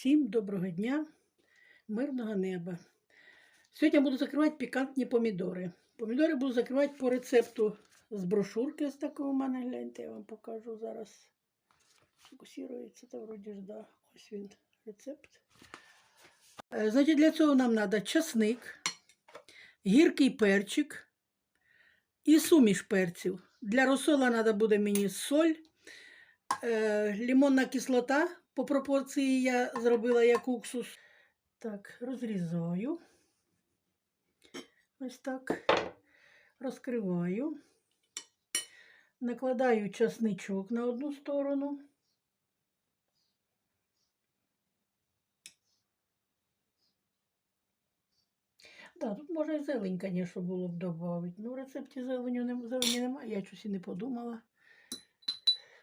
Всім доброго дня, мирного неба. Сьогодні я буду закривати пікантні помідори. Помідори буду закривати по рецепту з брошурки з такого у мене. Гляньте, я вам покажу зараз. Фокусується, та вроді ж, да. Ось він рецепт. Е, Значить, для цього нам треба часник, гіркий перчик і суміш перців. Для розсола треба буде мені соль, е, лимонна кислота. По пропорції я зробила як уксус. Так, розрізаю. Ось так. Розкриваю. Накладаю часничок на одну сторону. Да, тут можна і зелень, звісно, було б додати. Ну, в рецепті зелені немає, я щось і не подумала.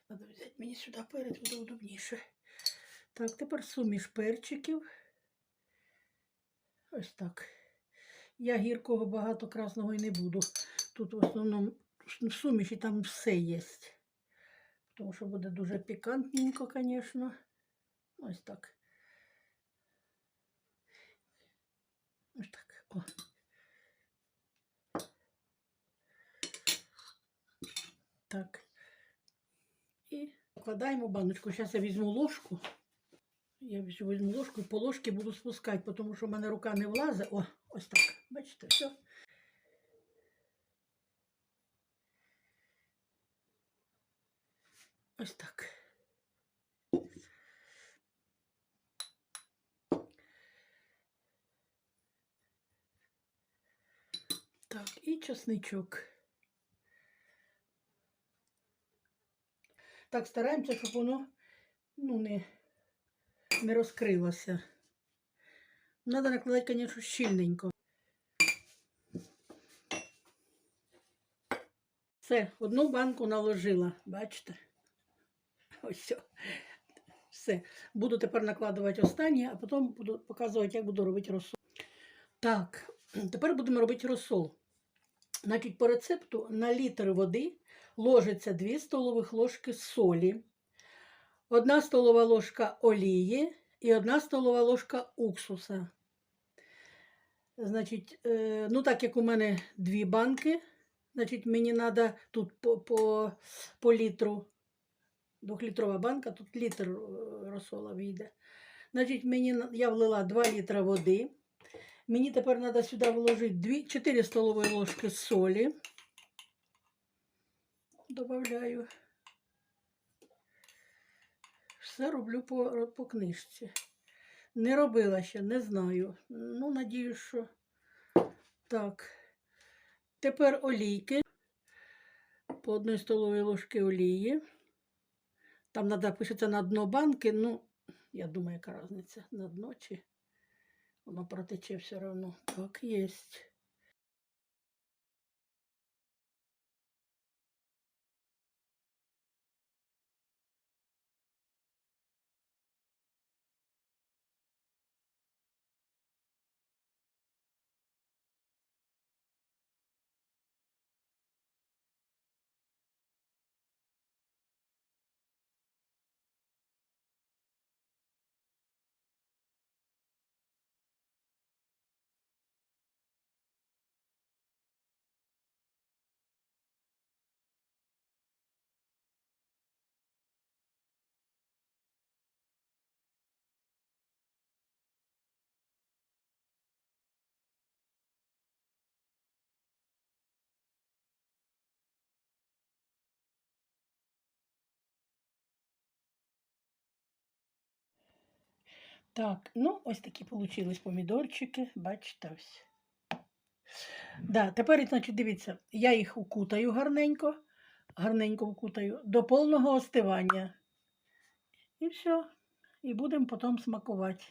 Треба взяти мені сюди перед, буде удобніше. Так, тепер суміш перчиків. Ось так. Я гіркого багато красного і не буду. Тут в основному суміші там все є. Тому що буде дуже пікантненько, звісно. Ось так. Ось так. О. Так. І вкладаємо баночку. Зараз я візьму ложку. Я візьму ложку по ложці буду спускати, тому що в мене рука не влазить. О, ось так. Бачите, все. Ось так. Так, і чесничок. Так, стараємося, щоб воно ну, не, не розкрилося. Надо накладати, звісно, щільненько. Все, одну банку наложила, бачите? Ось все. Все. Буду тепер накладувати останнє, а потім буду показувати, як буду робити розсол. Так, тепер будемо робити розсол. Значить, по рецепту на літр води ложиться 2 столових ложки солі, 1 столова ложка олії і 1 столова ложка уксуса. Значить, е, ну так як у мене дві банки, значить, мені треба тут по, по, по літру, двохлітрова банка, тут літр е, розсола вийде. Значить, мені, я влила 2 літра води. Мені тепер треба сюди вложити 2, 4 столові ложки солі. Добавляю. Все роблю по, по книжці. Не робила ще, не знаю. Ну, надію, що так. Тепер олійки. По одній столовій ложки олії. Там треба пишеться на дно банки. Ну, я думаю, яка різниця на дно чи воно протече все одно. Так, єсть. Так, ну ось такі получились помідорчики, бачите ось. Да, тепер, значить, дивіться, я їх укутаю гарненько, гарненько укутаю до повного остивання. І все. І будемо потім смакувати.